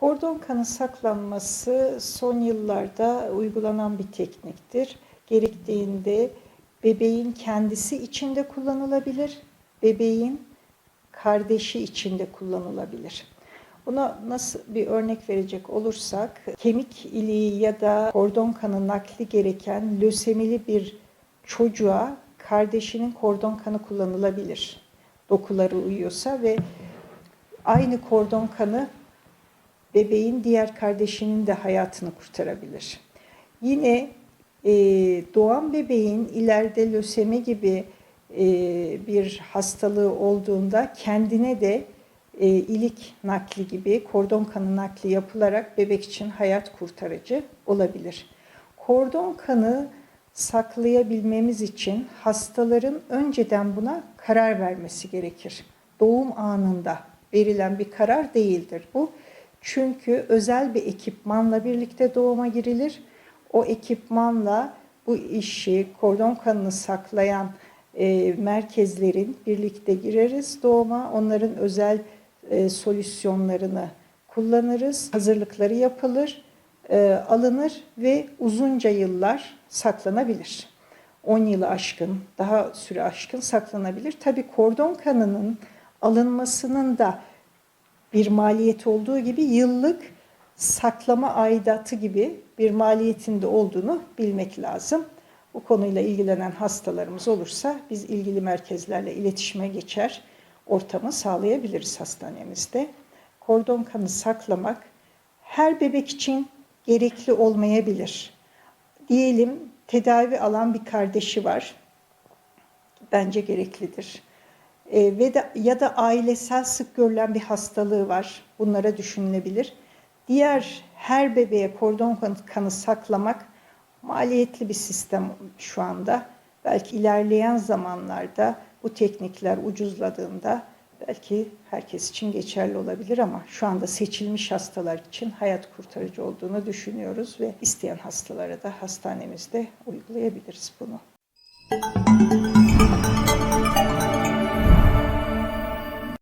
Kordon kanı saklanması son yıllarda uygulanan bir tekniktir. Gerektiğinde bebeğin kendisi içinde kullanılabilir, bebeğin kardeşi içinde kullanılabilir. Buna nasıl bir örnek verecek olursak, kemik iliği ya da kordon kanı nakli gereken lösemili bir çocuğa kardeşinin kordon kanı kullanılabilir. Dokuları uyuyorsa ve aynı kordon kanı bebeğin diğer kardeşinin de hayatını kurtarabilir. Yine e, doğan bebeğin ileride lösemi gibi e, bir hastalığı olduğunda kendine de e, ilik nakli gibi kordon kanı nakli yapılarak bebek için hayat kurtarıcı olabilir. Kordon kanı saklayabilmemiz için hastaların önceden buna karar vermesi gerekir. Doğum anında verilen bir karar değildir bu. Çünkü özel bir ekipmanla birlikte doğuma girilir. O ekipmanla bu işi kordon kanını saklayan e, merkezlerin birlikte gireriz doğuma. Onların özel e, solüsyonlarını kullanırız. Hazırlıkları yapılır, e, alınır ve uzunca yıllar saklanabilir. 10 yılı aşkın, daha süre aşkın saklanabilir. Tabii kordon kanının alınmasının da bir maliyeti olduğu gibi yıllık saklama aidatı gibi bir maliyetinde olduğunu bilmek lazım. Bu konuyla ilgilenen hastalarımız olursa biz ilgili merkezlerle iletişime geçer, ortamı sağlayabiliriz hastanemizde. Kordon kanı saklamak her bebek için gerekli olmayabilir. Diyelim tedavi alan bir kardeşi var. Bence gereklidir. E, ve de, ya da ailesel sık görülen bir hastalığı var. Bunlara düşünülebilir. Diğer her bebeğe kordon kanı, saklamak maliyetli bir sistem şu anda. Belki ilerleyen zamanlarda bu teknikler ucuzladığında belki herkes için geçerli olabilir ama şu anda seçilmiş hastalar için hayat kurtarıcı olduğunu düşünüyoruz ve isteyen hastalara da hastanemizde uygulayabiliriz bunu.